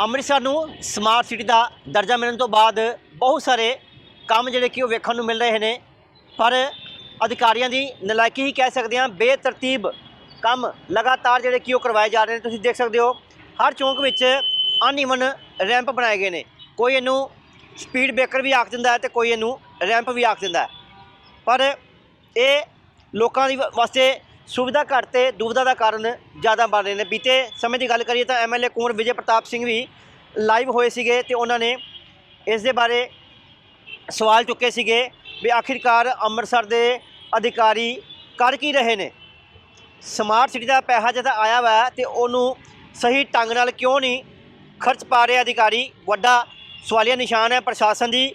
ਅੰਮ੍ਰਿਤਸਰ ਨੂੰ smart city ਦਾ ਦਰਜਾ ਮਿਲਣ ਤੋਂ ਬਾਅਦ ਬਹੁਤ ਸਾਰੇ ਕੰਮ ਜਿਹੜੇ ਕਿ ਉਹ ਵੇਖਣ ਨੂੰ ਮਿਲ ਰਹੇ ਨੇ। ਪਰ ਅਧਿਕਾਰੀਆਂ ਦੀ ਨਲਾਇਕੀ ਹੀ ਕਹਿ ਸਕਦੇ ਹਾਂ, ਬੇਤਰਤੀਬ ਕੰਮ ਲਗਾਤਾਰ ਜਿਹੜੇ ਕਿ ਉਹ ਕਰਵਾਏ ਜਾ ਰਹੇ ਨੇ। ਤੁਸੀਂ ਦੇਖ ਸਕਦੇ ਹੋ, ਹਰ ਚੌਂਕ ਵਿੱਚ ਅਨਈਵਨ ਰੈਂਪ ਬਣਾਏ ਗਏ ਨੇ। ਕੋਈ ਇਹਨੂੰ ਸਪੀਡ ਬ੍ਰੇਕਰ ਵੀ ਆਖ ਦਿੰਦਾ ਹੈ ਤੇ ਕੋਈ ਇਹਨੂੰ ਰੈਂਪ ਵੀ ਆਖ ਦਿੰਦਾ ਹੈ। ਪਰ ਇਹ ਲੋਕਾਂ ਦੀ ਵਾ- ਵਾਸਤੇ ਸੁਵਿਧਾ ਘੱਟ ਤੇ ਦੁਵਿਧਾ ਦਾ ਕਾਰਨ ਜ਼ਿਆਦਾ ਬਣ ਰਹੇ ਨੇ। ਬੀਤੇ ਸਮੇਂ ਦੀ ਗੱਲ ਕਰੀਏ ਤਾਂ ਐਮਐਲਏ ਕੁੰਵਰ ਵਿਜੇ ਪ੍ਰਤਾਪ ਸਿੰਘ ਵੀ ਲਾਈਵ ਹੋਏ ਸੀਗੇ ਤੇ ਉਹਨਾਂ ਨੇ ਇਸ ਦੇ ਬਾਰੇ ਸਵਾਲ ਚੁੱਕੇ ਸੀਗੇ ਵੀ ਆਖਿਰਕਾਰ ਅੰਮ੍ਰਿਤਸਰ ਦੇ ਅਧਿਕਾਰੀ ਕਰ ਕੀ ਰਹੇ ਨੇ। ਸਮਾਰਟ ਸਿਟੀ ਦਾ ਪੈਸਾ ਜਦੋਂ ਆਇਆ ਵਾ ਤੇ ਉਹਨੂੰ ਸਹੀ ਢੰਗ ਨਾਲ ਕਿਉਂ ਨਹੀਂ ਖਰਚ ਪਾ ਰਹੇ ਅਧਿਕਾਰੀ? ਵੱਡਾ ਸਵਾਲੀਆ ਨਿਸ਼ਾਨ ਹੈ ਪ੍ਰਸ਼ਾਸਨ ਦੀ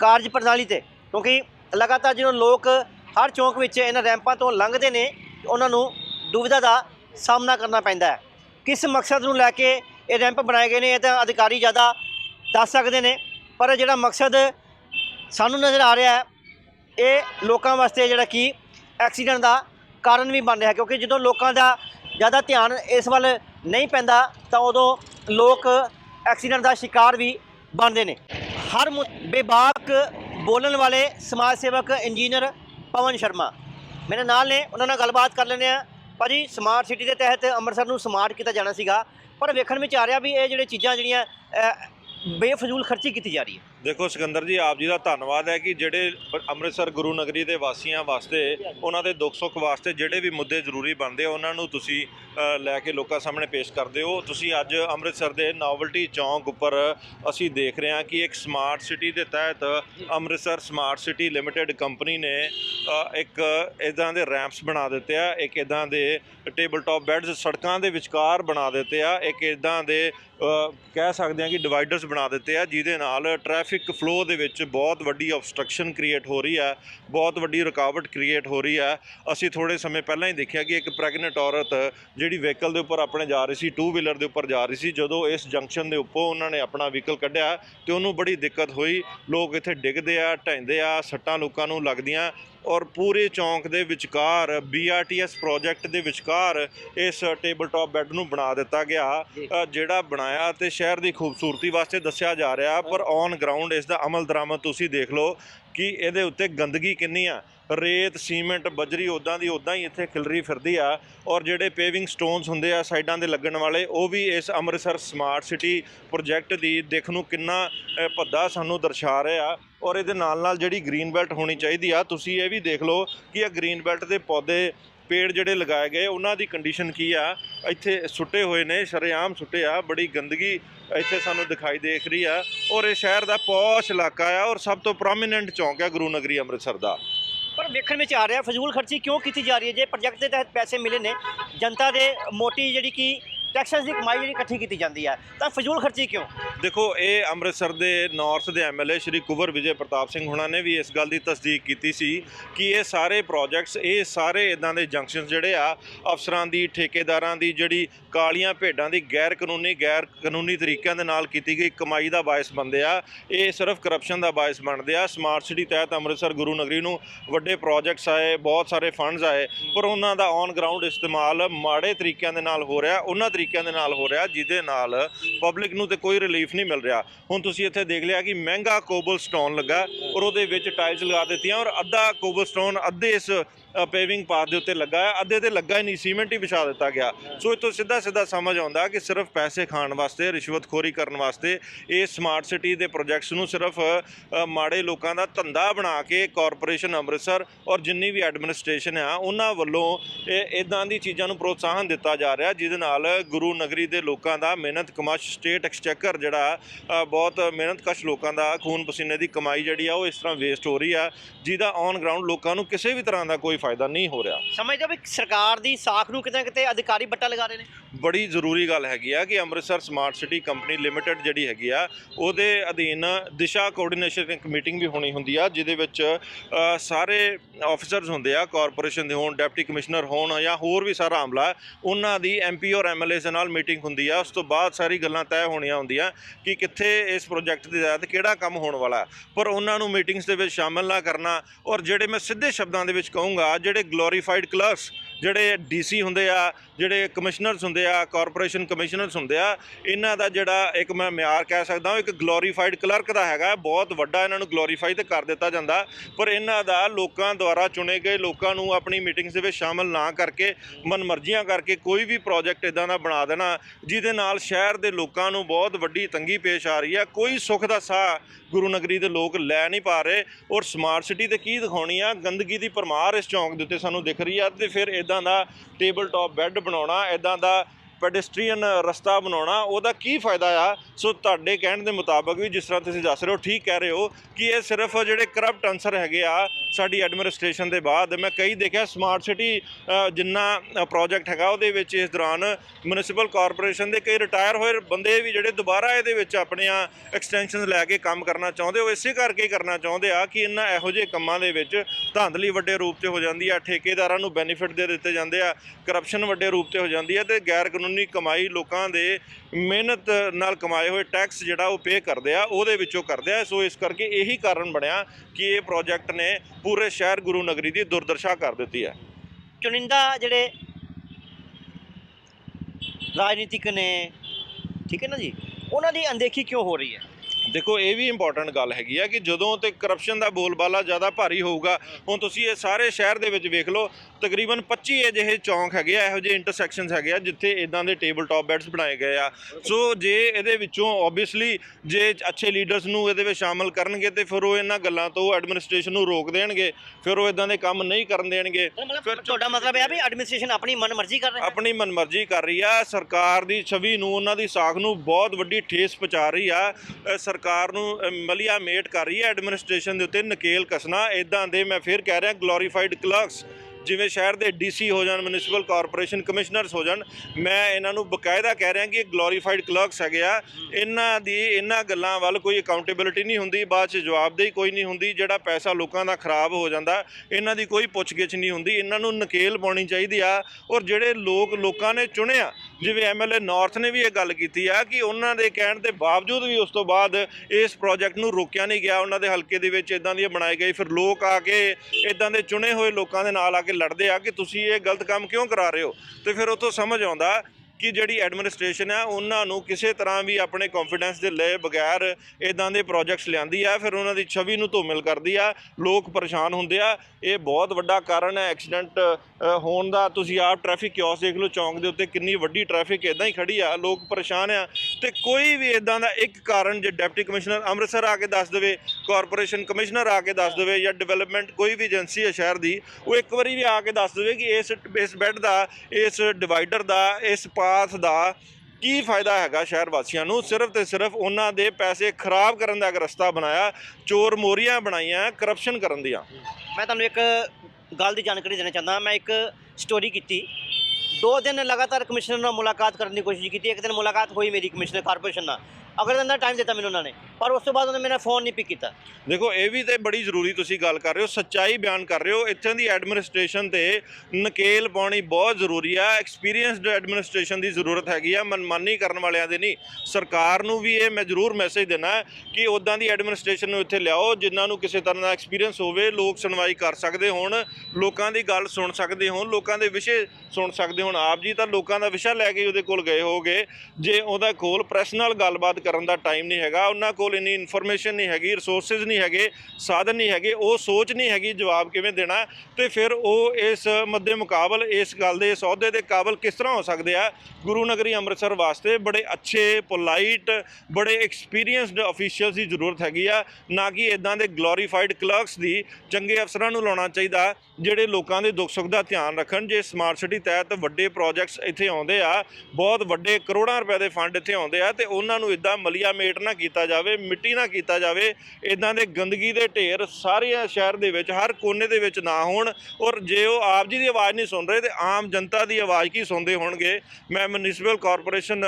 ਕਾਰਜ ਪ੍ਰਣਾਲੀ ਤੇ। ਕਿਉਂਕਿ ਲਗਾਤਾਰ ਜਦੋਂ ਲੋਕ ਹਰ ਚੌਂਕ ਵਿੱਚ ਇਹਨਾਂ ਰੈਂਪਾਂ ਤੋਂ ਲੰਘਦੇ ਨੇ ਉਹਨਾਂ ਨੂੰ ਦੁਵਿਧਾ ਦਾ ਸਾਹਮਣਾ ਕਰਨਾ ਪੈਂਦਾ ਹੈ। ਕਿਸ ਮਕਸਦ ਨੂੰ ਲੈ ਕੇ ਇਹ ਰੈਂਪ ਬਣਾਏ ਗਏ ਨੇ, ਇਹ ਤਾਂ ਅਧਿਕਾਰੀ ਜ਼ਿਆਦਾ ਦੱਸ ਸਕਦੇ ਨੇ, ਪਰ ਜਿਹੜਾ ਮਕਸਦ ਸਾਨੂੰ ਨਜ਼ਰ ਆ ਰਿਹਾ ਹੈ, ਇਹ ਲੋਕਾਂ ਵਾਸਤੇ ਜਿਹੜਾ ਕਿ ਐਕਸੀਡੈਂਟ ਦਾ ਕਾਰਨ ਵੀ ਬਣ ਰਿਹਾ ਕਿਉਂਕਿ ਜਦੋਂ ਲੋਕਾਂ ਦਾ ਜ਼ਿਆਦਾ ਧਿਆਨ ਇਸ ਵੱਲ ਨਹੀਂ ਪੈਂਦਾ, ਤਾਂ ਉਦੋਂ ਲੋਕ ਐਕਸੀਡੈਂਟ ਦਾ ਸ਼ਿਕਾਰ ਵੀ ਬਣਦੇ ਨੇ। ਹਰ ਮੁ- ਬੇਬਾਕ ਬੋਲਣ ਵਾਲੇ ਸਮਾਜ ਸੇਵਕ ਇੰਜੀਨੀਅਰ ਪਵਨ ਸ਼ਰਮਾ ਮੇਰੇ ਨਾਲ ਨੇ, ਉਹਨਾਂ ਨਾਲ ਗੱਲਬਾਤ ਕਰ ਲੈਂਦੇ ਆ ਭਾਜੀ ਸਮਾਰਟ ਸਿਟੀ ਦੇ ਤਹਿਤ ਅੰਮ੍ਰਿਤਸਰ ਨੂੰ ਸਮਾਰਟ ਕੀਤਾ ਜਾਣਾ ਸੀਗਾ। ਪਰ ਵੇਖਣ ਵਿੱਚ ਆ ਰਿਹਾ ਵੀ ਇਹ ਜਿਹੜੇ ਚੀਜ਼ਾਂ ਜਿਹੜੀਆਂ ਬੇਫਜ਼ੂਲ ਖਰਚੀ ਕੀਤੀ ਜਾ ਰਹੀ ਹੈ। ਦੇਖੋ ਸਿਕੰਦਰ ਜੀ, ਆਪ ਜੀ ਦਾ ਧੰਨਵਾਦ ਹੈ ਕਿ ਜਿਹੜੇ ਅੰਮ੍ਰਿਤਸਰ ਗੁਰੂ ਨਗਰੀ ਦੇ ਵਾਸੀਆਂ ਵਾਸਤੇ, ਉਹਨਾਂ ਦੇ ਦੁੱਖ ਸੁੱਖ ਵਾਸਤੇ ਜਿਹੜੇ ਵੀ ਮੁੱਦੇ ਜ਼ਰੂਰੀ ਬਣਦੇ ਆ, ਉਹਨਾਂ ਨੂੰ ਤੁਸੀਂ ਲੈ ਕੇ ਲੋਕਾਂ ਸਾਹਮਣੇ ਪੇਸ਼ ਕਰਦੇ ਹੋ। ਤੁਸੀਂ ਅੱਜ ਅੰਮ੍ਰਿਤਸਰ ਦੇ ਨੋਵਲਟੀ ਚੌਂਕ ਉੱਪਰ ਅਸੀਂ ਦੇਖ ਰਹੇ ਹਾਂ ਕਿ ਇੱਕ ਸਮਾਰਟ ਸਿਟੀ ਦੇ ਤਹਿਤ Amritsar smart city limited company ਨੇ ਇੱਕ ਇਦਾਂ ਦੇ ਰੈਂਪਸ ਬਣਾ ਦਿੱਤੇ ਆ, ਇੱਕ ਇਦਾਂ ਦੇ ਟੇਬਲ ਟਾਪ ਬੈੱਡਸ ਸੜਕਾਂ ਦੇ ਵਿਚਕਾਰ ਬਣਾ ਦਿੱਤੇ ਆ, ਇੱਕ ਇਦਾਂ ਦੇ ਕਹਿ ਸਕਦੇ ਹਾਂ ਕਿ ਡਿਵਾਈਡਰਸ ਬਣਾ ਦਿੱਤੇ ਆ, ਜਿਹਦੇ ਨਾਲ ਟ੍ਰੈਫਿਕ ਫਲੋ ਦੇ ਵਿੱਚ ਬਹੁਤ ਵੱਡੀ ਆਬਸਟ੍ਰਕਸ਼ਨ ਕ੍ਰੀਏਟ ਹੋ ਰਹੀ ਹੈ, ਬਹੁਤ ਵੱਡੀ ਰੁਕਾਵਟ ਕ੍ਰੀਏਟ ਹੋ ਰਹੀ ਹੈ। ਅਸੀਂ ਥੋੜੇ ਸਮੇਂ ਪਹਿਲਾਂ ਹੀ ਦੇਖਿਆ ਕਿ ਇੱਕ ਪ੍ਰੈਗਨੈਂਟ ਔਰਤ ਜਿਹੜੀ ਵਹੀਕਲ ਦੇ ਉੱਪਰ ਆਪਣੇ ਜਾ ਰਹੀ ਸੀ ਟੂ ਵੀਲਰ ਦੇ ਉੱਪਰ ਜਾ ਰਹੀ ਸੀ, ਜਦੋਂ ਇਸ ਜੰਕਸ਼ਨ ਦੇ ਉੱਪਰ ਉਹਨਾਂ ਨੇ ਆਪਣਾ ਵਹੀਕਲ ਕੱਢਿਆ ਤੇ ਉਹਨੂੰ ਬੜੀ ਦਿੱਕਤ ਹੋਈ। ਲੋਕ ਇੱਥੇ ਡਿੱਗਦੇ ਆ, ਢਹਿੰਦੇ ਆ ਸੱਟਾਂ ਲੋਕਾਂ ਨੂੰ ਲੱਗਦੀਆਂ। ਔਰ ਪੂਰੇ ਚੌਂਕ ਦੇ ਵਿਚਕਾਰ BRTS ਪ੍ਰੋਜੈਕਟ ਦੇ ਵਿਚਕਾਰ ਇਸ ਟੇਬਲ ਟਾਪ ਬੈੱਡ ਨੂੰ ਬਣਾ ਦਿੱਤਾ ਗਿਆ ਜਿਹੜਾ ਬਣਾਇਆ ਤੇ ਸ਼ਹਿਰ ਦੀ ਖੂਬਸੂਰਤੀ ਵਾਸਤੇ ਦੱਸਿਆ ਜਾ ਰਿਹਾ ਪਰ ਔਨ ਗਰਾਊਂਡ ਇਸ ਦਾ ਅਮਲ ਦਰਾਮਦ ਤੁਸੀਂ ਦੇਖ ਲਓ ਕਿ ਇਹਦੇ ਉੱਤੇ ਗੰਦਗੀ ਕਿੰਨੀ ਆ। ਰੇਤ, ਸੀਮੈਂਟ, ਬਜਰੀ ਉਦਾਂ ਦੀ ਉਦਾਂ ਹੀ ਇੱਥੇ ਖਿਲਰੀ ਫਿਰਦੀ ਆ। ਔਰ ਜਿਹੜੇ ਪੇਵਿੰਗ ਸਟੋਨਸ ਹੁੰਦੇ ਆ ਸਾਈਡਾਂ ਦੇ ਲੱਗਣ ਵਾਲੇ, ਉਹ ਵੀ ਇਸ ਅੰਮ੍ਰਿਤਸਰ ਸਮਾਰਟ ਸਿਟੀ ਪ੍ਰੋਜੈਕਟ ਦੀ ਦੇਖ ਨੂੰ ਕਿੰਨਾ ਭੱਦਾ ਸਾਨੂੰ ਦਰਸਾ ਰਿਹਾ ਔਰ ਇਹਦੇ ਨਾਲ ਨਾਲ ਜਿਹੜੀ ਗ੍ਰੀਨ ਬੈਲਟ ਹੋਣੀ ਚਾਹੀਦੀ ਆ, ਤੁਸੀਂ ਇਹ ਵੀ ਦੇਖ ਲਓ ਕਿ ਇਹ ਗ੍ਰੀਨ ਬੈਲਟ ਦੇ ਪੌਦੇ, ਪੇੜ ਜਿਹੜੇ ਲਗਾਏ ਗਏ, ਉਹਨਾਂ ਦੀ ਕੰਡੀਸ਼ਨ ਕੀ ਆ? ਇੱਥੇ ਸੁੱਟੇ ਹੋਏ ਨੇ, ਸ਼ਰੇਆਮ ਸੁੱਟੇ ਆ, ਬੜੀ ਗੰਦਗੀ ਇੱਥੇ ਸਾਨੂੰ ਦਿਖਾਈ ਦੇਖ ਰਹੀ ਆ। ਔਰ ਇਹ ਸ਼ਹਿਰ ਦਾ ਪੌਸ਼ ਇਲਾਕਾ ਆ, ਔਰ ਸਭ ਤੋਂ ਪ੍ਰੋਮਿਨੈਂਟ ਚੌਂਕ ਆ ਗੁਰੂ ਨਗਰੀ ਅੰਮ੍ਰਿਤਸਰ ਦਾ। ਪਰ ਵੇਖਣ ਵਿੱਚ ਆ ਰਿਹਾ, ਫਜ਼ੂਲ ਖਰਚੀ ਕਿਉਂ ਕੀਤੀ ਜਾ ਰਹੀ ਹੈ? ਜੇ ਪ੍ਰੋਜੈਕਟ ਦੇ ਤਹਿਤ ਪੈਸੇ ਮਿਲੇ ਨੇ, ਜਨਤਾ ਦੇ ਮੋਟੀ ਜਿਹੜੀ ਕਿ ਟੈਕਸਸ ਦੀ ਕਮਾਈ ਜਿਹੜੀ ਇਕੱਠੀ ਕੀਤੀ ਜਾਂਦੀ ਹੈ, ਤਾਂ ਫਜ਼ੂਲ ਖਰਚੀ ਕਿਉਂ? ਦੇਖੋ, ਇਹ ਅੰਮ੍ਰਿਤਸਰ ਦੇ ਨਾਰਥ ਦੇ ਐਮਐਲਏ ਸ਼੍ਰੀ ਕੁਵਰ ਵਿਜੇ ਪ੍ਰਤਾਪ ਸਿੰਘ ਹੁਣਾਂ ਨੇ ਵੀ ਇਸ ਗੱਲ ਦੀ ਤਸਦੀਕ ਕੀਤੀ ਸੀ ਕਿ ਇਹ ਸਾਰੇ ਪ੍ਰੋਜੈਕਟਸ ਇਹ ਸਾਰੇ ਇਦਾਂ ਦੇ ਜੰਕਸ਼ਨਸ ਜਿਹੜੇ ਆ, ਅਫਸਰਾਂ ਦੀ, ਠੇਕੇਦਾਰਾਂ ਦੀ, ਜਿਹੜੀ ਕਾਲੀਆਂ ਭੇਡਾਂ ਦੀ ਗੈਰ ਕਾਨੂੰਨੀ ਗੈਰ ਕਾਨੂੰਨੀ ਤਰੀਕਿਆਂ ਦੇ ਨਾਲ ਕੀਤੀ ਗਈ ਕਮਾਈ ਦਾ ਬਾਇਸ ਬਣਦੇ ਆ, ਇਹ ਸਿਰਫ ਕਰਪਸ਼ਨ ਦਾ ਬਾਇਸ ਬਣਦੇ ਆ। ਸਮਾਰਟ ਸਿਟੀ ਤਹਿਤ ਅੰਮ੍ਰਿਤਸਰ ਗੁਰੂ ਨਗਰੀ ਨੂੰ ਵੱਡੇ ਪ੍ਰੋਜੈਕਟਸ ਆਏ, ਬਹੁਤ ਸਾਰੇ ਫੰਡਸ ਆਏ, ਪਰ ਉਹਨਾਂ ਦਾ ਔਨ ਗਰਾਊਂਡ ਇਸਤੇਮਾਲ ਮਾੜੇ ਤਰੀਕਿਆਂ ਦੇ ਨਾਲ ਹੋ ਰਿਹਾ, ਉਹਨਾਂ ਤਰੀਕਿਆਂ ਦੇ ਨਾਲ ਹੋ ਰਿਹਾ, ਜਿਹਦੇ ਨਾਲ ਪਬਲਿਕ ਨੂੰ ਤੇ ਕੋਈ ਰਿਲੀਫ ਨਹੀਂ ਮਿਲ ਰਿਹਾ। ਹੁਣ ਤੁਸੀਂ ਇੱਥੇ ਦੇਖ ਲਿਆ ਕਿ ਮਹਿੰਗਾ ਕੋਬਲ ਸਟੋਨ ਲੱਗਾ ਔਰ ਉਹਦੇ ਵਿੱਚ ਟਾਈਲਸ ਲਗਾ ਦਿੱਤੀਆਂ ਔਰ ਅੱਧਾ ਕੋਬਲ ਸਟੋਨ ਅੱਧੇ ਇਸ ਪੇਵਿੰਗ ਪਾਥ ਦੇ ਉੱਤੇ ਲੱਗਾ ਹੈ। ਅੱਧੇ ਤੇ ਲੱਗਾ ਹੀ ਨਹੀਂ ਸੀਮੈਂਟ ਹੀ ਵਿਛਾ ਦਿੱਤਾ ਗਿਆ। ਸੋ ਇਹ ਤੋਂ ਸਿੱਧਾ ਸਿੱਧਾ ਸਮਝ ਆਉਂਦਾ ਕਿ ਸਿਰਫ ਪੈਸੇ ਖਾਣ ਵਾਸਤੇ ਰਿਸ਼ਵਤਖੋਰੀ ਕਰਨ ਵਾਸਤੇ ਇਹ ਸਮਾਰਟ ਸਿਟੀ ਦੇ ਪ੍ਰੋਜੈਕਟਸ ਨੂੰ ਸਿਰਫ ਮਾੜੇ ਲੋਕਾਂ ਦਾ ਧੰਦਾ ਬਣਾ ਕੇ ਕਾਰਪੋਰੇਸ਼ਨ ਅੰਮ੍ਰਿਤਸਰ ਔਰ ਜਿੰਨੀ ਵੀ ਐਡਮਿਨਿਸਟ੍ਰੇਸ਼ਨ ਆ ਉਹਨਾਂ ਵੱਲੋਂ ਇਹ ਇਦਾਂ ਦੀ ਚੀਜ਼ਾਂ ਨੂੰ ਪ੍ਰੋਤਸਾਹਨ ਦਿੱਤਾ ਜਾ ਰਿਹਾ ਜਿਹਦੇ ਨਾਲ ਗੁਰੂ ਨਗਰੀ ਦੇ ਲੋਕਾਂ ਦਾ ਮਿਹਨਤ ਕਮਾਸ਼ ਸਟੇਟ ਐਕਸਚੈਕਰ ਜਿਹੜਾ ਅ, ਬਹੁਤ ਮਿਹਨਤਕਸ਼ ਲੋਕਾਂ ਦਾ ਖੂਨ ਪਸੀਨੇ ਦੀ ਕਮਾਈ ਜਿਹੜੀ ਆ ਉਹ ਇਸ ਤਰ੍ਹਾਂ ਵੇਸਟ ਹੋ ਰਹੀ ਆ ਜਿਹਦਾ ਔਨ ਗਰਾਊਂਡ ਲੋਕਾਂ ਨੂੰ ਕਿਸੇ ਵੀ ਤਰ੍ਹਾਂ ਦਾ ਕੋਈ ਫਾਇਦਾ ਨਹੀਂ ਹੋ ਰਿਹਾ। ਸਮਝਦੇ ਵੀ ਸਰਕਾਰ ਦੀ ਸਾਖ ਨੂੰ ਕਿਤੇ ਨਾ ਕਿਤੇ ਅਧਿਕਾਰੀ ਬੱਟਾ ਲਗਾ ਰਹੇ ਨੇ? ਬੜੀ ਜ਼ਰੂਰੀ ਗੱਲ ਹੈਗੀ ਆ ਕਿ Amritsar smart city company limited ਜਿਹੜੀ ਹੈਗੀ ਆ ਉਹਦੇ ਅਧੀਨ ਦਿਸ਼ਾ ਕੋਆਰਡੀਨੇਸ਼ਨ ਇੱਕ ਮੀਟਿੰਗ ਵੀ ਹੋਣੀ ਹੁੰਦੀ ਆ ਜਿਹਦੇ ਵਿੱਚ ਸਾਰੇ ਆਫੀਸਰਸ ਹੁੰਦੇ ਆ ਕਾਰਪੋਰੇਸ਼ਨ ਦੇ ਹੋਣ ਡਿਪਟੀ ਕਮਿਸ਼ਨਰ ਹੋਣ ਜਾਂ ਹੋਰ ਵੀ ਸਾਰਾ ਆਮਲਾ ਉਹਨਾਂ ਦੀ ਐਮਪੀ ਔਰ ਐਮਐਲਏ ਦੇ ਨਾਲ ਮੀਟਿੰਗ ਹੁੰਦੀ ਆ। ਉਸ ਤੋਂ ਬਾਅਦ ਸਾਰੀ ਗੱਲਾਂ ਤੈਅ ਹੋਣੀਆਂ ਹੁੰਦੀਆਂ ਕਿ ਕਿੱਥੇ ਇਸ ਪ੍ਰੋਜੈਕਟ ਦੇ ਤਹਿਤ ਕਿਹੜਾ ਕੰਮ ਹੋਣ ਵਾਲਾ। ਪਰ ਉਹਨਾਂ ਨੂੰ ਮੀਟਿੰਗਸ ਦੇ ਵਿੱਚ ਸ਼ਾਮਲ ਨਾ ਕਰਨਾ ਔਰ ਜਿਹੜੇ ਮੈਂ ਸਿੱਧੇ ਸ਼ਬਦਾਂ ਦੇ ਵਿੱਚ ਕਹੂੰਗਾ ਜਿਹੜੇ ਗਲੋਰੀਫਾਈਡ ਕਲਰਕਸ ਜਿਹੜੇ ਡੀਸੀ ਹੁੰਦੇ ਆ, ਜਿਹੜੇ ਕਮਿਸ਼ਨਰਸ ਹੁੰਦੇ ਆ ਕਾਰਪੋਰੇਸ਼ਨ ਕਮਿਸ਼ਨਰਸ ਹੁੰਦੇ ਆ, ਇਹਨਾਂ ਦਾ ਜਿਹੜਾ ਇੱਕ ਮੈਂ ਮਿਆਰ ਕਹਿ ਸਕਦਾ ਹਾਂ ਇੱਕ ਗਲੋਰੀਫਾਈਡ ਕਲਰਕ ਦਾ ਹੈਗਾ, ਬਹੁਤ ਵੱਡਾ ਇਹਨਾਂ ਨੂੰ ਗਲੋਰੀਫਾਈ ਤੇ ਕਰ ਦਿੱਤਾ ਜਾਂਦਾ। ਪਰ ਇਹਨਾਂ ਦਾ ਲੋਕਾਂ ਦੁਆਰਾ ਚੁਣੇ ਗਏ ਲੋਕਾਂ ਨੂੰ ਆਪਣੀ ਮੀਟਿੰਗਸ ਦੇ ਵਿੱਚ ਸ਼ਾਮਲ ਨਾ ਕਰਕੇ, ਮਨਮਰਜ਼ੀਆਂ ਕਰਕੇ ਕੋਈ ਵੀ ਪ੍ਰੋਜੈਕਟ ਇਦਾਂ ਦਾ ਬਣਾ ਦੇਣਾ, ਜਿਹਦੇ ਨਾਲ ਸ਼ਹਿਰ ਦੇ ਲੋਕਾਂ ਨੂੰ ਬਹੁਤ ਵੱਡੀ ਤੰਗੀ ਪੇਸ਼ ਆ ਰਹੀ ਹੈ ਕੋਈ ਸੁੱਖ ਦਾ ਸਾਹ ਗੁਰੂ ਨਗਰੀ ਦੇ ਲੋਕ ਲੈ ਨਹੀਂ ਪਾ ਰਹੇ ਔਰ ਸਮਾਰਟ ਸਿਟੀ ਤੇ ਕੀ ਦਿਖਾਉਣੀ ਆ? ਗੰਦਗੀ ਦੀ ਪਰਮਾਰ ਇਸ ਚੌਂਕ ਦੇ ਉੱਤੇ ਸਾਨੂੰ ਦਿਖ ਰਹੀ ਆ ਤੇ ਫਿਰ ਇਦਾਂ ਦਾ ਟੇਬਲ ਟਾਪ ਬੈੱਡ ਬਣਾਉਣਾ ਇਦਾਂ ਦਾ ਪੈਡੈਸਟਰੀਅਨ ਰਸਤਾ ਬਣਾਉਣਾ, ਉਹਦਾ ਕੀ ਫਾਇਦਾ ਆ? ਸੋ ਤੁਹਾਡੇ ਕਹਿਣ ਦੇ ਮੁਤਾਬਕ ਵੀ ਜਿਸ ਤਰ੍ਹਾਂ ਤੁਸੀਂ ਦੱਸ ਰਹੇ ਹੋ, ਠੀਕ ਕਹਿ ਰਹੇ ਹੋ ਕਿ ਇਹ ਸਿਰਫ ਜਿਹੜੇ ਕਰਪਟ ਅਨਸਰ ਹੈਗੇ ਆ, ਸਾਡੀ ਐਡਮਿਨਿਸਟ੍ਰੇਸ਼ਨ ਦੇ ਬਾਅਦ, ਮੈਂ ਕਈ ਦੇਖਿਆ ਸਮਾਰਟ ਸਿਟੀ ਜਿੰਨਾ ਪ੍ਰੋਜੈਕਟ ਹੈਗਾ ਉਹਦੇ ਵਿੱਚ ਇਸ ਦੌਰਾਨ ਮਿਊਨਿਸਪਲ ਕਾਰਪੋਰੇਸ਼ਨ ਦੇ ਕਈ ਰਿਟਾਇਰ ਹੋਏ ਬੰਦੇ ਵੀ ਜਿਹੜੇ ਦੁਬਾਰਾ ਇਹਦੇ ਵਿੱਚ ਆਪਣੀਆਂ ਐਕਸਟੈਂਸ਼ਨਸ ਲੈ ਕੇ ਕੰਮ ਕਰਨਾ ਚਾਹੁੰਦੇ, ਉਹ ਇਸੇ ਕਰਕੇ ਕਰਨਾ ਚਾਹੁੰਦੇ ਆ ਕਿ ਇਹਨਾਂ ਇਹੋ ਜਿਹੇ ਕੰਮਾਂ ਦੇ ਵਿੱਚ ਧਾਂਦਲੀ ਵੱਡੇ ਰੂਪ ਤੇ ਹੋ ਜਾਂਦੀ ਆ, ਠੇਕੇਦਾਰਾਂ ਨੂੰ ਬੈਨੀਫਿਟ ਦੇ ਦਿੱਤੇ ਜਾਂਦੇ ਆ ਕਰਪਸ਼ਨ ਵੱਡੇ ਰੂਪ ਤੇ ਹੋ ਜਾਂਦੀ ਆ ਤੇ ਗੈਰ ਕਾਨੂੰਨੀ ਕਮਾਈ ਲੋਕਾਂ ਦੇ ਮਿਹਨਤ ਨਾਲ ਕਮਾਏ ਹੋਏ ਟੈਕਸ ਜਿਹੜਾ ਉਹ ਪੇ ਕਰਦੇ ਆ, ਉਹਦੇ ਵਿੱਚੋਂ ਕਰਦੇ ਆ। ਸੋ ਇਸ ਕਰਕੇ ਇਹੀ ਕਾਰਨ ਬਣਿਆ ਕਿ ਇਹ ਪ੍ਰੋਜੈਕਟ ਨੇ ਪੂਰੇ ਸ਼ਹਿਰ ਗੁਰੂ ਨਗਰੀ ਦੀ ਦੁਰਦਸ਼ਾ ਕਰ ਦਿੱਤੀ ਹੈ। ਚੁਣਿੰਦਾ ਜਿਹੜੇ ਰਾਜਨੀਤਿਕ ਨੇ, ਠੀਕ ਹੈ ਨਾ ਜੀ? ਉਹਨਾਂ ਦੀ ਅਣਦੇਖੀ ਕਿਉਂ ਹੋ ਰਹੀ ਹੈ? ਦੇਖੋ ਇਹ ਵੀ ਇੰਪੋਰਟੈਂਟ ਗੱਲ ਹੈਗੀ ਆ ਕਿ ਜਦੋਂ ਤੇ ਕਰਪਸ਼ਨ ਦਾ ਬੋਲਬਾਲਾ ਜ਼ਿਆਦਾ ਭਾਰੀ ਹੋਊਗਾ ਹੁਣ ਤੁਸੀਂ ਇਹ ਸਾਰੇ ਸ਼ਹਿਰ ਦੇ ਵਿੱਚ ਵੇਖ ਲਓ ਤਕਰੀਬਨ 25 ਅਜਿਹੇ ਚੌਂਕ ਹੈਗੇ ਆ ਇਹੋ ਜਿਹੇ ਇੰਟਰਸੈਕਸ਼ਨਸ ਹੈਗੇ ਆ ਜਿੱਥੇ ਇਦਾਂ ਦੇ ਟੇਬਲ ਟਾਪ ਬੈੱਡਸ ਬਣਾਏ ਗਏ ਆ। ਸੋ ਜੇ ਇਹਦੇ ਵਿੱਚੋਂ ਆਬਵੀਅਸਲੀ ਜੇ ਅੱਛੇ ਲੀਡਰਸ ਨੂੰ ਇਹਦੇ ਵਿੱਚ ਸ਼ਾਮਲ ਕਰਨਗੇ ਤੇ ਫਿਰ ਉਹ ਇਹਨਾਂ ਗੱਲਾਂ ਤੋਂ ਐਡਮਿਨਿਸਟ੍ਰੇਸ਼ਨ ਨੂੰ ਰੋਕ ਦੇਣਗੇ ਫਿਰ ਉਹ ਇਦਾਂ ਦੇ ਕੰਮ ਨਹੀਂ ਕਰਨ ਦੇਣਗੇ। ਮਤਲਬ ਤੁਹਾਡਾ ਮਤਲਬ ਇਹ ਹੈ ਵੀ ਐਡਮਿਨਿਸਟ੍ਰੇਸ਼ਨ ਆਪਣੀ ਮਨਮਰਜ਼ੀ ਕਰ ਰਹੀ ਹੈ। ਆਪਣੀ ਮਨਮਰਜ਼ੀ ਕਰ ਰਹੀ ਆ ਸਰਕਾਰ ਦੀ ਛਵੀ ਨੂੰ ਉਹਨਾਂ ਦੀ ਸਾਖ ਨੂੰ ਬਹੁਤ ਵੱਡੀ ਠੇਸ ਪਹੁੰਚਾ ਰਹੀ ਆ ਸਰਕਾਰ ਨੂੰ ਮਲੀਆ ਮੇਟ ਕਰ ਰਹੀ ਹੈ ਐਡਮਿਨਿਸਟ੍ਰੇਸ਼ਨ ਦੇ ਉੱਤੇ ਨਕੇਲ ਕਸਣਾ। ਇਦਾਂ ਦੇ ਮੈਂ ਫਿਰ ਕਹਿ ਰਿਹਾ, ਗਲੋਰੀਫਾਈਡ ਕਲਰਕਸ ਜਿਵੇਂ ਸ਼ਹਿਰ ਦੇ ਡੀਸੀ ਹੋ ਜਾਣ, ਮਿਊਨਿਸਪਲ ਕਾਰਪੋਰੇਸ਼ਨ ਕਮਿਸ਼ਨਰਸ ਹੋ ਜਾਣ, ਮੈਂ ਇਹਨਾਂ ਨੂੰ ਬਕਾਇਦਾ ਕਹਿ ਰਿਹਾ ਕਿ ਇਹ ਗਲੋਰੀਫਾਈਡ ਕਲਰਕਸ ਹੈਗੇ ਆ। ਇਹਨਾਂ ਦੀ, ਇਹਨਾਂ ਗੱਲਾਂ ਵੱਲ ਕੋਈ ਅਕਾਊਂਟੇਬਿਲਟੀ ਨਹੀਂ ਹੁੰਦੀ, ਬਾਅਦ ਚ ਜਵਾਬਦੇਹੀ ਕੋਈ ਨਹੀਂ ਹੁੰਦੀ, ਜਿਹੜਾ ਪੈਸਾ ਲੋਕਾਂ ਦਾ ਖਰਾਬ ਹੋ ਜਾਂਦਾ, ਇਹਨਾਂ ਦੀ ਕੋਈ ਪੁੱਛਗਿੱਛ ਨਹੀਂ ਹੁੰਦੀ। ਇਹਨਾਂ ਨੂੰ ਨਕੇਲ ਪਾਉਣੀ ਚਾਹੀਦੀ ਆ ਔਰ ਜਿਹੜੇ ਲੋਕ, ਲੋਕਾਂ ਨੇ ਚੁਣਿਆ ਜਿਵੇਂ ਐਮਐਲਏ ਨਾਰਥ ਨੇ ਵੀ ਇਹ ਗੱਲ ਕੀਤੀ ਆ ਕਿ ਉਹਨਾਂ ਦੇ ਕਹਿਣ ਦੇ ਬਾਵਜੂਦ ਵੀ ਉਸ ਤੋਂ ਬਾਅਦ ਇਸ ਪ੍ਰੋਜੈਕਟ ਨੂੰ ਰੋਕਿਆ ਨਹੀਂ ਗਿਆ, ਉਹਨਾਂ ਦੇ ਹਲਕੇ ਦੇ ਵਿੱਚ ਇਦਾਂ ਦੀਆਂ ਬਣਾਈ ਗਈ। ਫਿਰ ਲੋਕ ਆ ਕੇ ਇਦਾਂ ਦੇ ਚੁਣੇ ਹੋਏ ਲੋਕਾਂ ਦੇ ਨਾਲ ਆ ਕੇ ਲੜਦੇ ਆ ਕਿ ਤੁਸੀਂ ਇਹ ਗਲਤ ਕੰਮ ਕਿਉਂ ਕਰਾ ਰਹੇ ਹੋ? ਤੇ ਫਿਰ ਉਤੋਂ ਸਮਝ ਆਉਂਦਾ ਕਿ ਜਿਹੜੀ ਐਡਮਿਨਿਸਟ੍ਰੇਸ਼ਨ ਹੈ, ਉਹਨਾਂ ਨੂੰ ਕਿਸੇ ਤਰ੍ਹਾਂ ਵੀ ਆਪਣੇ ਕੌਨਫੀਡੈਂਸ ਦੇ ਲਏ ਬਗੈਰ ਇਦਾਂ ਦੇ ਪ੍ਰੋਜੈਕਟਸ ਲਿਆਂਦੀ ਆ ਫਿਰ ਉਹਨਾਂ ਦੀ ਛਵੀ ਨੂੰ ਧੋਮਿਲ ਕਰਦੀ ਆ ਲੋਕ ਪਰੇਸ਼ਾਨ ਹੁੰਦੇ ਆ। ਇਹ ਬਹੁਤ ਵੱਡਾ ਕਾਰਨ ਹੈ ਐਕਸੀਡੈਂਟ ਹੋਣ ਦਾ। ਤੁਸੀਂ ਆਪ ਟ੍ਰੈਫਿਕ ਕਿਉਸ ਦੇਖ ਲਓ, ਚੌਂਕ ਦੇ ਉੱਤੇ ਕਿੰਨੀ ਵੱਡੀ ਟ੍ਰੈਫਿਕ ਇਦਾਂ ਹੀ ਖੜੀ ਆ, ਲੋਕ ਪਰੇਸ਼ਾਨ ਆ। ਤੇ ਕੋਈ ਵੀ ਇਦਾਂ ਦਾ ਇੱਕ ਕਾਰਨ ਜੇ ਡਿਪਟੀ ਕਮਿਸ਼ਨਰ ਅੰਮ੍ਰਿਤਸਰ ਆ ਕੇ ਦੱਸ ਦੇਵੇ, ਕਾਰਪੋਰੇਸ਼ਨ ਕਮਿਸ਼ਨਰ ਆ ਕੇ ਦੱਸ ਦੇਵੇ ਜਾਂ ਡਿਵੈਲਪਮੈਂਟ ਕੋਈ ਵੀ ਏਜੰਸੀ ਹੈ ਸ਼ਹਿਰ ਦੀ, ਉਹ ਇੱਕ ਵਾਰੀ ਵੀ ਆ ਕੇ ਦੱਸ ਦੇਵੇ ਕਿ ਇਸ ਇਸ ਬੈੱਡ ਦਾ, ਇਸ ਡਿਵਾਈਡਰ ਦਾ, ਇਸ ਪਾਥ ਦਾ ਕੀ ਫਾਇਦਾ ਹੈਗਾ ਸ਼ਹਿਰ ਵਾਸੀਆਂ ਨੂੰ? ਸਿਰਫ ਤੇ ਸਿਰਫ ਉਹਨਾਂ ਦੇ ਪੈਸੇ ਖਰਾਬ ਕਰਨ ਦਾ ਇੱਕ ਰਸਤਾ ਬਣਾਇਆ, ਚੋਰ ਮੋਰੀਆਂ ਬਣਾਈਆਂ ਕਰਪਸ਼ਨ ਕਰਨ ਦੀਆਂ। ਮੈਂ ਤੁਹਾਨੂੰ ਇੱਕ ਗੱਲ ਦੀ ਜਾਣਕਾਰੀ ਦੇਣਾ ਚਾਹੁੰਦਾ, ਮੈਂ ਇੱਕ ਸਟੋਰੀ ਕੀਤੀ। ਦੋ ਦਿਨ ਲਗਾਤਾਰ ਕਮਿਸ਼ਨਰ ਨਾਲ ਮੁਲਾਕਾਤ ਕਰਨ ਦੀ ਕੋਸ਼ਿਸ਼ ਕੀਤੀ, ਇੱਕ ਦਿਨ ਮੁਲਾਕਾਤ ਹੋਈ ਮੇਰੀ ਕਮਿਸ਼ਨਰ ਕਾਰਪੋਰੇਸ਼ਨ ਨਾਲ। ਅਗਲੇ ਦਿਨ ਦਾ ਟਾਈਮ ਦਿੱਤਾ ਮੈਨੂੰ ਉਹਨਾਂ ਨੇ, ਪਰ ਉਸ ਤੋਂ ਬਾਅਦ ਉਹਨੇ ਮੇਰਾ ਫੋਨ ਨਹੀਂ ਪਿਕ ਕੀਤਾ। ਦੇਖੋ, ਇਹ ਵੀ ਤੇ ਬੜੀ ਜ਼ਰੂਰੀ ਤੁਸੀਂ ਗੱਲ ਕਰ ਰਹੇ ਹੋ, ਸੱਚਾਈ ਬਿਆਨ ਕਰ ਰਹੇ ਹੋ, ਇੱਥੇ ਦੀ ਐਡਮਿਨਿਸਟ੍ਰੇਸ਼ਨ ਤੇ ਨਕੇਲ ਪਾਉਣੀ ਬਹੁਤ ਜ਼ਰੂਰੀ ਆ ਐਕਸਪੀਰੀਅੰਸਡ ਐਡਮਿਨਿਸਟ੍ਰੇਸ਼ਨ ਦੀ ਜ਼ਰੂਰਤ ਹੈਗੀ ਆ, ਮਨਮਾਨੀ ਕਰਨ ਵਾਲਿਆਂ ਦੇ ਨਹੀਂ, ਸਰਕਾਰ ਨੂੰ ਵੀ ਇਹ ਮੈਂ ਜ਼ਰੂਰ ਮੈਸੇਜ ਦੇਣਾ ਕਿ ਉਦਾਂ ਦੀ ਐਡਮਿਨਿਸਟ੍ਰੇਸ਼ਨ ਨੂੰ ਇੱਥੇ ਲਿਆਓ, ਜਿਨ੍ਹਾਂ ਨੂੰ ਕਿਸੇ ਤਰ੍ਹਾਂ ਦਾ ਐਕਸਪੀਰੀਅੰਸ ਹੋਵੇ, ਲੋਕ ਸੁਣਵਾਈ ਕਰ ਸਕਦੇ ਹੋਣ, ਲੋਕਾਂ ਦੀ ਗੱਲ ਸੁਣ ਸਕਦੇ ਹੋਣ, ਲੋਕਾਂ ਦੇ ਵਿਸ਼ੇ ਸੁਣ ਸਕਦੇ ਹੋਣ। ਆਪ ਜੀ ਤਾਂ ਲੋਕਾਂ ਦਾ ਵਿਸ਼ਾ ਲੈ ਕੇ ਉਹਦੇ ਕੋਲ ਗਏ ਹੋਗੇ ਜੇ ਉਹਦਾ ਕੋਲ ਪ੍ਰੈਸ ਨਾਲ ਗੱਲਬਾਤ ਕਰਨ ਦਾ ਟਾਈਮ ਨਹੀਂ ਹੈਗਾ, ਉਹਨਾਂ ਕੋਲ ਇੰਨੀ ਇਨਫੋਰਮੇਸ਼ਨ ਨਹੀਂ ਹੈਗੀ ਰਿਸੋਰਸਸ ਨਹੀਂ ਹੈਗੇ, ਸਾਧਨ ਨਹੀਂ ਹੈਗੇ, ਉਹ ਸੋਚ ਨਹੀਂ ਹੈਗੀ ਜਵਾਬ ਕਿਵੇਂ ਦੇਣਾ। ਤੇ ਫਿਰ ਉਹ ਇਸ ਮੱਦੇ ਮੁਕਾਬਲ, ਇਸ ਗੱਲ ਦੇ, ਇਸ ਅਹੁਦੇ ਦੇ ਕਾਬਲ ਕਿਸ ਤਰ੍ਹਾਂ ਹੋ ਸਕਦੇ ਆ? ਗੁਰੂ ਨਗਰੀ ਅੰਮ੍ਰਿਤਸਰ ਵਾਸਤੇ ਬੜੇ ਅੱਛੇ ਪੋਲਾਈਟ ਬੜੇ ਐਕਸਪੀਰੀਅੰਸਡ ਅਫੀਸ਼ੀਅਲਸ ਦੀ ਜ਼ਰੂਰਤ ਹੈਗੀ ਆ। ਨਾ ਕਿ ਇਦਾਂ ਦੇ ਗਲੋਰੀਫਾਈਡ ਕਲਰਕਸ ਦੀ ਚੰਗੇ ਅਫਸਰਾਂ ਨੂੰ ਲਾਉਣਾ ਚਾਹੀਦਾ, ਜਿਹੜੇ ਲੋਕਾਂ ਦੇ ਦੁੱਖ ਸੁੱਖ ਦਾ ਧਿਆਨ ਰੱਖਣ। ਜੇ ਸਮਾਰਟ ਸਿਟੀ ਤਹਿਤ ਵੱਡੇ ਪ੍ਰੋਜੈਕਟਸ ਇੱਥੇ ਆਉਂਦੇ ਆ, ਬਹੁਤ ਵੱਡੇ ਕਰੋੜਾਂ ਰੁਪਏ ਦੇ ਫੰਡ ਇੱਥੇ ਆਉਂਦੇ ਆ, ਤੇ ਉਹਨਾਂ ਨੂੰ ਇਦਾਂ ਮਲੀਆ ਮੇਟ ਨਾ ਕੀਤਾ ਜਾਵੇ, ਮਿੱਟੀ ਨਾ ਕੀਤਾ ਜਾਵੇ ਇਦਾਂ ਦੇ ਗੰਦਗੀ ਦੇ ਢੇਰ ਸਾਰੇ ਸ਼ਹਿਰ ਦੇ ਵਿੱਚ, ਹਰ ਕੋਨੇ ਦੇ ਵਿੱਚ ਨਾ ਹੋਣ। ਔਰ ਜੇ ਉਹ ਆਪ ਜੀ ਦੀ ਆਵਾਜ਼ ਨਹੀਂ ਸੁਣ ਰਹੇ, ਤੇ ਆਮ ਜਨਤਾ ਦੀ ਆਵਾਜ਼ ਕੀ ਸੁਣਦੇ ਹੋਣਗੇ? ਮੈਂ ਮਿਊਨਿਸਪਲ ਕਾਰਪੋਰੇਸ਼ਨ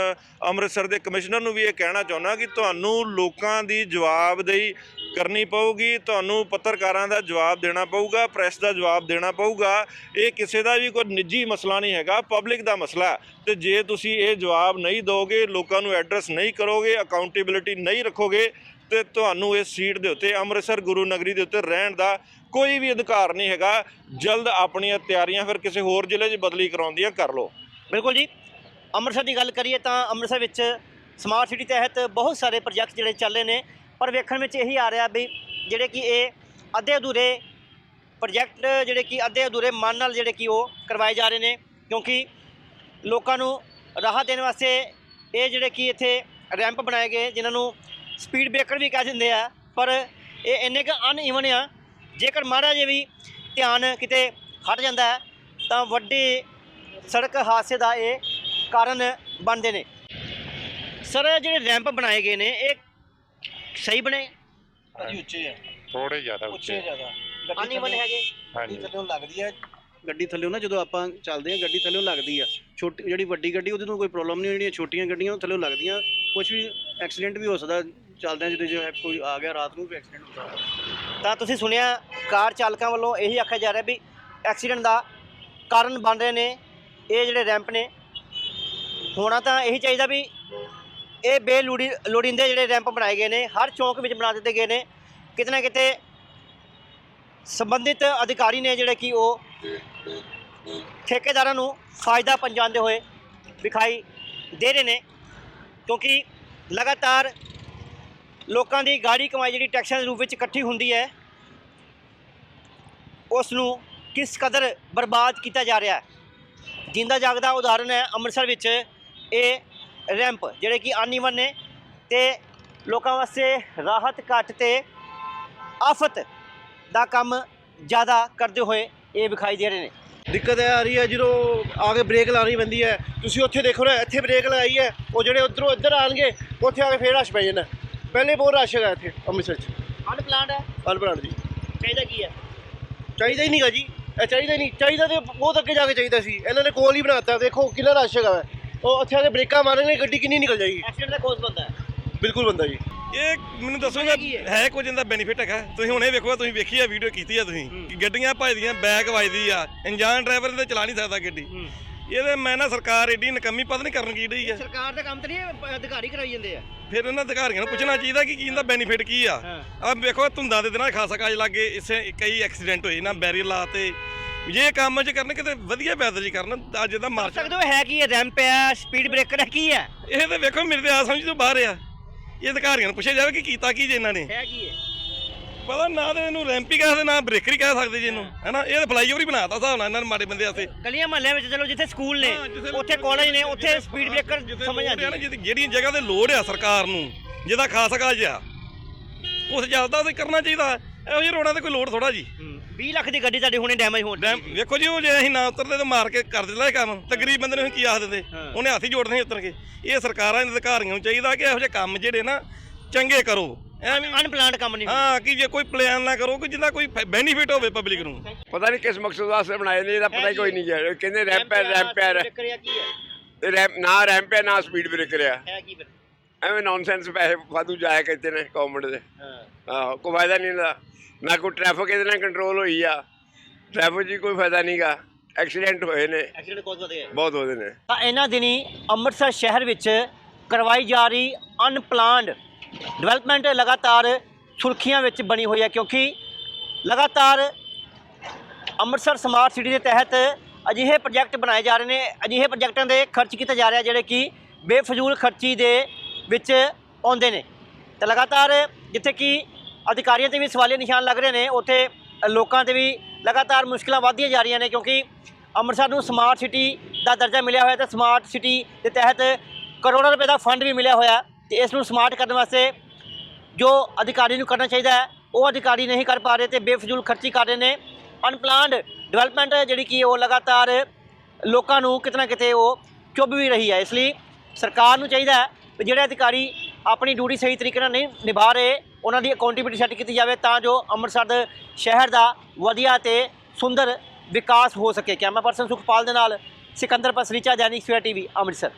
ਅੰਮ੍ਰਿਤਸਰ ਦੇ ਕਮਿਸ਼ਨਰ ਨੂੰ ਵੀ ਇਹ ਕਹਿਣਾ ਚਾਹੁੰਦਾ ਕਿ ਤੁਹਾਨੂੰ ਲੋਕਾਂ ਦੀ ਜਵਾਬਦੇਹੀ ਕਰਨੀ ਪਊਗੀ, ਤੁਹਾਨੂੰ ਪੱਤਰਕਾਰਾਂ ਦਾ ਜਵਾਬ ਦੇਣਾ ਪਊਗਾ, ਪ੍ਰੈਸ ਦਾ ਜਵਾਬ ਦੇਣਾ ਪਊਗਾ। ਇਹ ਕਿਸੇ ਦਾ ਵੀ ਕੋਈ ਨਿੱਜੀ ਮਸਲਾ ਨਹੀਂ ਹੈਗਾ, ਪਬਲਿਕ ਦਾ ਮਸਲਾ ਹੈ। ਤੇ ਜੇ ਤੁਸੀਂ ਇਹ ਜਵਾਬ ਨਹੀਂ ਦੋਗੇ, ਲੋਕਾਂ ਨੂੰ ਐਡਰੈਸ ਨਹੀਂ ਕਰੋਗੇ, ਅਕਾਊਂਟੇਬਿਲਿਟੀ ਨਹੀਂ ਰੱਖੋਗੇ, ਤੇ ਤੁਹਾਨੂੰ ਇਸ ਸੀਟ ਦੇ ਉੱਤੇ, ਅੰਮ੍ਰਿਤਸਰ ਗੁਰੂ ਨਗਰੀ ਦੇ ਉੱਤੇ ਰਹਿਣ ਦਾ ਕੋਈ ਵੀ ਅਧਿਕਾਰ ਨਹੀਂ ਹੈਗਾ। ਜਲਦ ਆਪਣੀਆਂ ਤਿਆਰੀਆਂ ਫਿਰ ਕਿਸੇ ਹੋਰ ਜ਼ਿਲ੍ਹੇ 'ਚ ਬਦਲੀ ਕਰਾਉਂਦੀਆਂ, ਕਰ ਲਓ। ਬਿਲਕੁਲ ਜੀ। ਅੰਮ੍ਰਿਤਸਰ ਦੀ ਗੱਲ ਕਰੀਏ ਤਾਂ ਅੰਮ੍ਰਿਤਸਰ ਵਿੱਚ ਸਮਾਰਟ ਸਿਟੀ ਤਹਿਤ ਬਹੁਤ ਸਾਰੇ ਪ੍ਰੋਜੈਕਟ ਜਿਹੜੇ ਚੱਲੇ ਨੇ। ਪਰ ਵੇਖਣ ਵਿੱਚ ਇਹੀ ਆ ਰਿਹਾ ਵੀ ਜਿਹੜੇ ਕਿ ਇਹ ਅੱਧੇ ਅਧੂਰੇ ਪ੍ਰੋਜੈਕਟ ਜਿਹੜੇ ਕਿ ਅੱਧੇ ਅਧੂਰੇ ਮਨ ਨਾਲ ਜਿਹੜੇ ਕਿ ਉਹ ਕਰਵਾਏ ਜਾ ਰਹੇ ਨੇ, ਕਿਉਂਕਿ ਲੋਕਾਂ ਨੂੰ ਰਾਹਤ ਦੇਣ ਵਾਸਤੇ ਇਹ ਜਿਹੜੇ ਕਿ ਇੱਥੇ ਰੈਂਪ ਬਣਾਏ ਗਏ, ਜਿਨ੍ਹਾਂ ਨੂੰ ਸਪੀਡ ਬ੍ਰੇਕਰ ਵੀ ਕਹਿ ਦਿੰਦੇ ਆ, ਪਰ ਇਹ ਇੰਨੇ ਕੁ ਅਨਈਵਨ ਆ, ਜੇਕਰ ਮਾੜਾ ਜਿਹਾ ਵੀ ਧਿਆਨ ਕਿਤੇ ਹਟ ਜਾਂਦਾ ਤਾਂ ਵੱਡੇ ਸੜਕ ਹਾਦਸੇ ਦਾ ਇਹ ਕਾਰਨ ਬਣਦੇ ਨੇ। ਸਰ ਜਿਹੜੇ ਰੈਂਪ ਬਣਾਏ ਗਏ ਨੇ, ਇਹ ਸਹੀ ਬਣੇ? ਭਾਜੀ ਉੱਚੇ ਆ। ਥੋੜੇ ਜ਼ਿਆਦਾ ਉੱਚੇ ਉੱਚੇ ਜ਼ਿਆਦਾ। ਅਨਈਵਨ ਹੈਗੇ? ਗੱਡੀ ਹਾਂਜੀ ਥੱਲੇੋਂ ਲੱਗਦੀ ਆ। ਗੱਡੀ ਥੱਲੇੋਂ ਨਾ ਜਦੋਂ ਆਪਾਂ ਚੱਲਦੇ ਆ ਗੱਡੀ ਥੱਲੇੋਂ ਲੱਗਦੀ ਆ। ਛੋਟੀ ਜਿਹੜੀ ਵੱਡੀ ਗੱਡੀ ਉਹਦੇ ਤੋਂ ਕੋਈ ਪ੍ਰੋਬਲਮ ਨਹੀਂ ਜਿਹੜੀਆਂ ਛੋਟੀਆਂ ਗੱਡੀਆਂ ਉਹ ਥੱਲੇੋਂ ਲੱਗਦੀਆਂ। ਕੁਝ ਵੀ ਐਕਸੀਡੈਂਟ ਵੀ ਹੋ ਸਕਦਾ। ਚੱਲਦਿਆਂ ਜਦੋਂ ਜੇ ਕੋਈ ਆ ਗਿਆ ਰਾਤ ਨੂੰ ਵੀ ਐਕਸੀਡੈਂਟ ਹੋ ਸਕਦਾ ਤਾਂ ਤੁਸੀਂ ਸੁਣਿਆ ਕਾਰ ਚਾਲਕਾਂ ਵੱਲੋਂ ਇਹੀ ਆਖਿਆ ਜਾ ਰਿਹਾ ਵੀ ਐਕਸੀਡੈਂਟ ਦਾ ਕਾਰਨ ਬਣ ਰਹੇ ਨੇ ਇਹ ਜਿਹੜੇ ਰੈਂਪ ਨੇ। ਹੋਣਾ ਤਾਂ ਇਹੀ ਚਾਹੀਦਾ ਵੀ ਇਹ ਬੇਲੋੜੀ ਲੋੜੀਂਦੇ ਜਿਹੜੇ ਰੈਂਪ ਬਣਾਏ ਗਏ ਨੇ, ਹਰ ਚੌਂਕ ਵਿੱਚ ਬਣਾ ਦਿੱਤੇ ਗਏ ਨੇ। ਕਿਤੇ ਨਾ ਕਿਤੇ ਸੰਬੰਧਿਤ ਅਧਿਕਾਰੀ ਨੇ ਜਿਹੜੇ ਕਿ ਉਹ ਠੇਕੇਦਾਰਾਂ ਨੂੰ ਫਾਇਦਾ ਪਹੁੰਚਾਉਂਦੇ ਹੋਏ ਵਿਖਾਈ ਦੇ ਰਹੇ ਨੇ, ਕਿਉਂਕਿ ਲਗਾਤਾਰ ਲੋਕਾਂ ਦੀ ਗਾੜੀ ਕਮਾਈ ਜਿਹੜੀ ਟੈਕਸਾਂ ਦੇ ਰੂਪ ਵਿੱਚ ਇਕੱਠੀ ਹੁੰਦੀ ਹੈ ਉਸ ਨੂੰ ਕਿਸ ਕਦਰ ਬਰਬਾਦ ਕੀਤਾ ਜਾ ਰਿਹਾ ਹੈ? ਜਿੰਦਾ ਜਾਗਦਾ ਉਦਾਹਰਨ ਹੈ, ਅੰਮ੍ਰਿਤਸਰ ਵਿੱਚ ਇਹ ਰੈਂਪ ਜਿਹੜੇ ਕਿ ਅਨਈਵਨ ਨੇ ਤੇ ਲੋਕਾਂ ਵਾਸਤੇ ਰਾਹਤ ਘੱਟ ਤੇ ਆਫਤ ਦਾ ਕੰਮ ਜ਼ਿਆਦਾ ਕਰਦੇ ਹੋਏ ਇਹ ਵਿਖਾਈ ਦੇ ਰਹੇ ਨੇ। ਦਿੱਕਤ ਇਹ ਆ ਰਹੀ ਹੈ ਜਦੋਂ ਆ ਕੇ ਬ੍ਰੇਕ ਲਾਣੀ ਪੈਂਦੀ ਹੈ ਤੁਸੀਂ ਉੱਥੇ ਦੇਖੋ ਨਾ ਇੱਥੇ ਬ੍ਰੇਕ ਲਾਈ ਹੈ ਉਹ ਜਿਹੜੇ ਉਧਰੋਂ ਇੱਧਰ ਆਣਗੇ ਉੱਥੇ ਆ ਕੇ ਫੇਰ ਰਸ਼ ਪੈ ਜਾਣਾ ਪਹਿਲੇ ਬਹੁਤ ਰਸ਼ ਹੈਗਾ ਇੱਥੇ ਅੰਮ੍ਰਿਤਸਰ 'ਚ। ਅਨਪਲਾਨਡ ਹੈ? ਅਲਬਰਾਨ ਜੀ। ਚਾਹੀਦਾ ਕੀ ਹੈ? ਚਾਹੀਦਾ ਹੀ ਨਹੀਂਗਾ ਜੀ ਇਹ ਚਾਹੀਦਾ ਹੀ ਨਹੀਂ ਚਾਹੀਦਾ ਤੇ ਬਹੁਤ ਅੱਗੇ ਜਾ ਕੇ ਚਾਹੀਦਾ ਸੀ ਇਹਨਾਂ ਨੇ ਕੋਲ ਹੀ ਬਣਾਤਾ ਦੇਖੋ ਕਿੰਨਾ ਰਸ਼ ਹੈਗਾ ਵਾ। ਉਹ ਉੱਥੇ ਆ ਕੇ ਬ੍ਰੇਕਾਂ ਮਾਰਨਗੇ ਗੱਡੀ ਕਿੰਨੀ ਨਿਕਲ ਜਾਏਗੀ? ਐਕਸੀਡੈਂਟ ਦਾ ਕੋਜ਼ ਬੰਦਾ ਹੈ। ਬਿਲਕੁਲ ਬੰਦਾ ਜੀ। ਇਹ ਮੈਨੂੰ ਦੱਸੋਗਾ ਹੈ? ਕੁਝ ਇਹਦਾ ਬੈਨੀਫਿਟ ਹੈਗਾ? ਤੁਸੀਂ ਹੁਣੇ ਵੇਖੋ ਤੁਸੀਂ ਵੇਖੀ ਆ ਵੀਡੀਓ ਕੀਤੀ ਆ ਤੁਸੀਂ ਕਿ ਗੱਡੀਆਂ ਭਜਦੀਆਂ ਬੈਕ ਵੱਜਦੀ ਆ। ਅਣਜਾਣ ਡਰਾਈਵਰ ਤੇ ਚਲਾ ਨਹੀਂ ਸਕਦਾ ਗੱਡੀ। ਇਹਦੇ ਮੈਂ ਨਾ ਸਰਕਾਰ ਏਡੀ ਨਕਮੀ ਪਤਾ ਨਹੀਂ ਕਰਨ ਕੀ ਰਹੀ ਆ। ਸਰਕਾਰ ਦਾ ਕੰਮ ਤਾਂ ਨਹੀਂ ਅਧਿਕਾਰੀ ਕਰਾਈ ਜਾਂਦੇ ਆ। ਫਿਰ ਇਹਨਾਂ ਅਧਿਕਾਰੀਆਂ ਨੂੰ ਪੁੱਛਣਾ ਚਾਹੀਦਾ ਕਿ ਕੀ ਇਹਦਾ ਬੈਨੀਫਿਟ ਕੀ ਆ। ਆ ਵੇਖੋ ਧੁੰਦਾਂ ਦੇ ਦਿਨਾਂ ਖਾਸਾ ਕਾਜ ਲੱਗੇ ਇਸੇ ਕਈ ਐਕਸੀਡੈਂਟ ਹੋਏ ਨਾ ਬੈਰੀਅਰ ਲਾਤੇ ਜੇ ਇਹ ਕੰਮ ਚ ਕਰਨ ਕਿਤੇ ਵਧੀਆ ਪੈਦਲ ਜੀ ਕਰਨ ਅੱਜ ਦਾ ਮਾਰਚ ਸਕਦੇ ਹੋ ਹੈ ਕੀ ਇਹ ਰੈਂਪ ਹੈ ਸਪੀਡ ਬ੍ਰੇਕਰ ਹੈ ਕੀ ਹੈ? ਇਹ ਤੇ ਵੇਖੋ ਮੇਰੇ ਤੇ ਆ ਸਮਝ ਤੋਂ ਬਾਹਰ ਆ। ਇਹ ਅਧਿਕਾਰੀਆਂ ਨੂੰ ਪੁੱਛਿਆ ਜਾਵੇ ਕਿ ਕੀਤਾ ਕੀ ਜੇ ਇਹਨਾਂ ਨੇ। ਹੈ ਕੀ ਹੈ? ਪਤਾ ਨਾ ਤੇ ਇਹਨੂੰ ਰੈਂਪ ਹੀ ਕਹਿ ਸਕਦੇ ਨਾ ਬ੍ਰੇਕਰ ਹੀ ਕਹਿ ਸਕਦੇ ਜੀ ਇਹਨੂੰ ਹੈਨਾ? ਇਹ ਤਾਂ ਫਲਾਈਓਵਰ ਹੀ ਬਣਾਤਾ ਹਿਸਾਬ ਨਾਲ ਇਹਨਾਂ ਨੇ ਮਾੜੇ ਬੰਦੇ ਵਾਸਤੇ। ਗਲੀਆਂ ਮਹੱਲਿਆਂ ਵਿੱਚ ਚਲੋ ਜਿੱਥੇ ਸਕੂਲ ਨੇ ਹਾਂ, ਉੱਥੇ ਕਾਲਜ ਨੇ ਉੱਥੇ ਸਪੀਡ ਬ੍ਰੇਕਰ ਸਮਝ ਆਉਂਦੀ ਆ ਹੈ। ਜਿਹੜੀਆਂ ਜਗ੍ਹਾ ਤੇ ਲੋੜ ਆ ਸਰਕਾਰ ਨੂੰ ਜਿਹਦਾ ਖਾਸ ਕਾਜ ਆ ਉਸ ਚੱਲਦਾ ਤੇ ਕਰਨਾ ਚਾਹੀਦਾ। ਇਹੋ ਜਿਹੇ ਰੋਡਾਂ ਤੇ ਕੋਈ ਲੋੜ ਥੋੜਾ ਜੀ। 20 ਲੱਖ ਦੀ ਗੱਡੀ ਤੁਹਾਡੀ ਹੁਣੇ ਡੈਮੇਜ ਹੋਣ ਡੈਮ ਵੇਖੋ ਜੀ ਉਹ ਜੇ ਅਸੀਂ ਨਾ ਉਤਰਦੇ ਤਾਂ ਮਾਰ ਕੇ ਕਰ ਦਿੰਦਾ ਇਹ ਕੰਮ। ਤੇ ਗਰੀਬ ਬੰਦੇ ਨੂੰ ਅਸੀਂ ਕੀ ਆਖ ਦਿੰਦੇ? ਉਹਨੇ ਹੱਥ ਹੀ ਜੋੜਨੇ ਸੀ ਉਤਰ ਕੇ। ਇਹ ਸਰਕਾਰਾਂ ਦੇ ਅਧਿਕਾਰੀਆਂ ਨੂੰ ਚਾਹੀਦਾ ਕਿ ਇਹੋ ਜਿਹੇ ਕੰਮ ਜਿਹੜੇ ਨਾ ਚੰਗੇ ਕਰੋ। ਐਵੇਂ ਅਨਪਲਾਨਡ ਕੰਮ ਨਹੀਂ ਹਾਂ ਕਿ ਜੇ ਕੋਈ ਪਲਾਨ ਨਾ ਕਰੋ ਕਿ ਜਿਹਦਾ ਕੋਈ ਬੈਨੀਫਿਟ ਹੋਵੇ ਪਬਲਿਕ ਨੂੰ। ਪਤਾ ਨਹੀਂ ਕਿਸ ਮਕਸਦ ਵਾਸਤੇ ਬਣਾਏ ਨੇ ਇਹਦਾ ਪਤਾ ਹੀ ਕੋਈ ਨਹੀਂ ਹੈ ਕਹਿੰਦੇ ਰੈਂਪ ਹੈ। ਰੈਂਪ ਹੈ ਹੈ ਹੈ? ਇਹ ਰੈਂਪ ਨਾ ਰੈਂਪ ਹੈ ਨਾ ਸਪੀਡ ਬ੍ਰੇਕਰ ਆ ਹੈ ਕੀ ਫਿਰ? ਐਵੇਂ ਨੌਨਸੈਂਸ ਪੈਸੇ ਫਾਦੂ ਜਾਇਆ ਕਰਦੇ ਨੇ ਗਵਰਨਮੈਂਟ ਦੇ। ਹਾਂ। ਆਹੋ ਕੋਈ ਫਾਇਦਾ ਨਹੀਂ ਇਹਦਾ ਨਾ ਕੋਈ ਟ੍ਰੈਫਿਕ ਇਹਦੇ ਨਾਲ ਕੰਟਰੋਲ ਹੋਈ ਆ। ਟ੍ਰੈਫਿਕ 'ਚ ਕੋਈ ਫਾਇਦਾ ਨਹੀਂਗਾ ਐਕਸੀਡੈਂਟ ਹੋਏ ਨੇ। ਐਕਸੀਡੈਂਟ ਕੋਜ਼ ਵਧੇ ਬਹੁਤ ਹੋਦੇ ਨੇ। ਤਾਂ ਇਹਨਾਂ ਦਿਨੀ ਅੰਮ੍ਰਿਤਸਰ ਸ਼ਹਿਰ ਵਿੱਚ ਕਰਵਾਈ ਜਾ ਰਹੀ ਅਨਪਲਾਨਡ ਡਿਵੈਲਪਮੈਂਟ ਲਗਾਤਾਰ ਸੁਰਖੀਆਂ ਵਿੱਚ ਬਣੀ ਹੋਈ ਹੈ ਕਿਉਂਕਿ ਲਗਾਤਾਰ ਅੰਮ੍ਰਿਤਸਰ ਸਮਾਰਟ ਸਿਟੀ ਦੇ ਤਹਿਤ ਅਜਿਹੇ ਪ੍ਰੋਜੈਕਟ ਬਣਾਏ ਜਾ ਰਹੇ ਨੇ ਅਜਿਹੇ ਪ੍ਰੋਜੈਕਟਾਂ ਦੇ ਖਰਚ ਕੀਤਾ ਜਾ ਰਿਹਾ ਜਿਹੜੇ ਕਿ ਬੇਫਜ਼ੂਲ ਖਰਚੀ ਦੇ ਵਿੱਚ ਆਉਂਦੇ ਨੇ। ਤੇ ਲਗਾਤਾਰ ਜਿੱਥੇ ਕਿ ਅਧਿਕਾਰੀਆਂ ਤੇ ਵੀ ਸਵਾਲੀਆ ਨਿਸ਼ਾਨ ਲੱਗ ਰਹੇ ਨੇ। ਉੱਥੇ ਲੋਕਾਂ ਤੇ ਵੀ ਲਗਾਤਾਰ ਮੁਸ਼ਕਲਾਂ ਵਧਦੀਆਂ ਜਾ ਰਹੀਆਂ ਨੇ ਕਿਉਂਕਿ ਅੰਮ੍ਰਿਤਸਰ ਨੂੰ ਸਮਾਰਟ ਸਿਟੀ ਦਾ ਦਰਜਾ ਮਿਲਿਆ ਹੋਇਆ ਤੇ ਸਮਾਰਟ ਸਿਟੀ ਦੇ ਤਹਿਤ ਕਰੋੜਾਂ ਰੁਪਏ ਦਾ ਫੰਡ ਵੀ ਮਿਲਿਆ ਹੋਇਆ ਤੇ ਇਸ ਨੂੰ ਸਮਾਰਟ ਕਰਨ ਵਾਸਤੇ ਜੋ ਅਧਿਕਾਰੀ ਨੂੰ ਕਰਨਾ ਚਾਹੀਦਾ ਹੈ, ਉਹ ਅਧਿਕਾਰੀ ਨਹੀਂ ਕਰ ਪਾ ਰਹੇ ਤੇ ਬੇਫਜ਼ੂਲ ਖਰਚੀ ਕਰ ਰਹੇ ਨੇ। ਅਨਪਲਾਨਡ ਡਿਵੈਲਪਮੈਂਟ ਜਿਹੜੀ ਕਿ ਉਹ ਲਗਾਤਾਰ ਲੋਕਾਂ ਨੂੰ ਕਿਤੇ ਨਾ ਕਿਤੇ ਉਹ ਚੁੱਭ ਵੀ ਰਹੀ ਹੈ। ਇਸ ਲਈ ਸਰਕਾਰ ਨੂੰ ਚਾਹੀਦਾ ਹੈ ਜਿਹੜੇ ਅਧਿਕਾਰੀ ਆਪਣੀ ਡਿਊਟੀ ਸਹੀ ਤਰੀਕੇ ਨਾਲ ਨਹੀਂ ਨਿਭਾ ਰਹੇ, ਉਹਨਾਂ ਦੀ ਅਕਾਊਂਟੇਬਿਲਿਟੀ ਸੈੱਟ ਕੀਤੀ ਜਾਵੇ ਤਾਂ ਜੋ ਅੰਮ੍ਰਿਤਸਰ ਦੇ ਸ਼ਹਿਰ ਦਾ ਵਧੀਆ ਤੇ ਸੁੰਦਰ ਵਿਕਾਸ ਹੋ ਸਕੇ। ਕੈਮਰਾ ਪਰਸਨ ਸੁਖਪਾਲ ਦੇ ਨਾਲ ਸਿਕੰਦਰ ਪਸਰੀਚਾ, ਦੈਨਿਕ ਸਵੇਰਾ ਟੀਵੀ, ਅੰਮ੍ਰਿਤਸਰ।